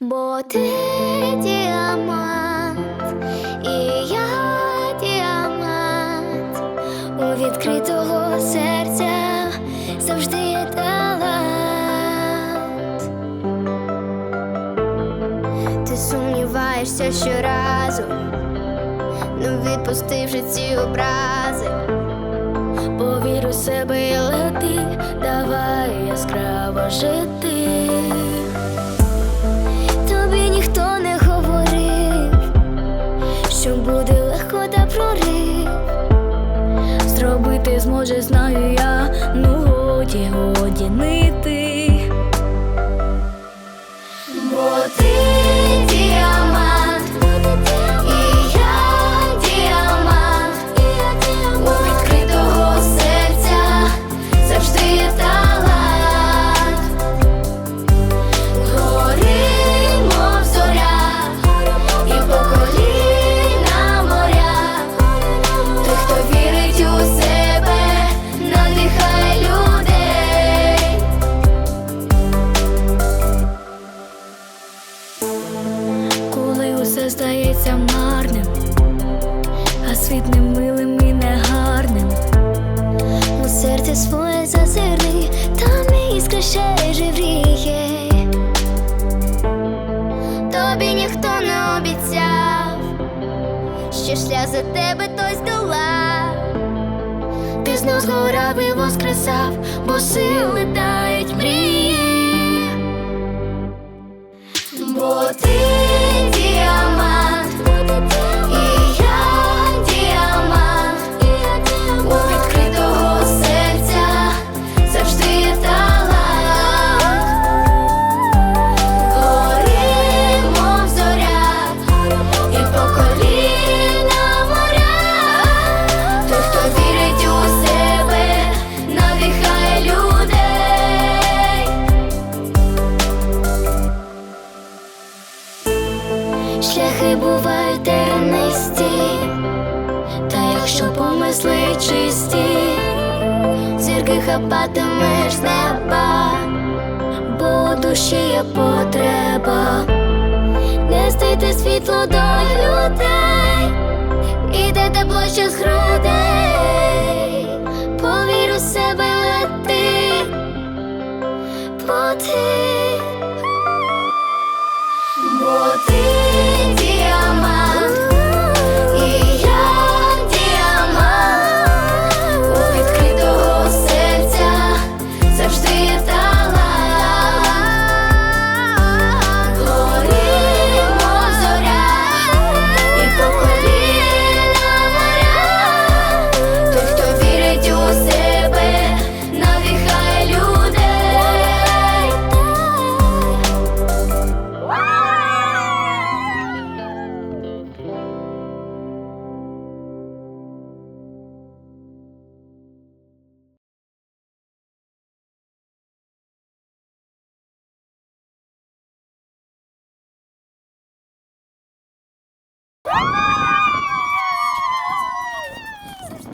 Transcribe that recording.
Бо ти діамант, і я діамант, у відкритого серця завжди є талант. Ти сумніваєшся щоразу, не відпустивши ці образи. Повір у себе і лети, давай яскраво жити. Що буде легко та прорив. Зробити зможе, знаю я, ну годі, годі нити. Бо ти здається марним, а світ немилим і негарним. У серці своє зазирни, там іскра ще живріє. Тобі ніхто не обіцяв, що шлях за тебе той здолав. Ти знов згорав і воскресав, бо сили дають мрії. Шляхи бувають тернисті, та якщо помисли чисті, зірки хапатимеш з неба, бо у душі є потреба, нести світло до людей, іде тепло ще з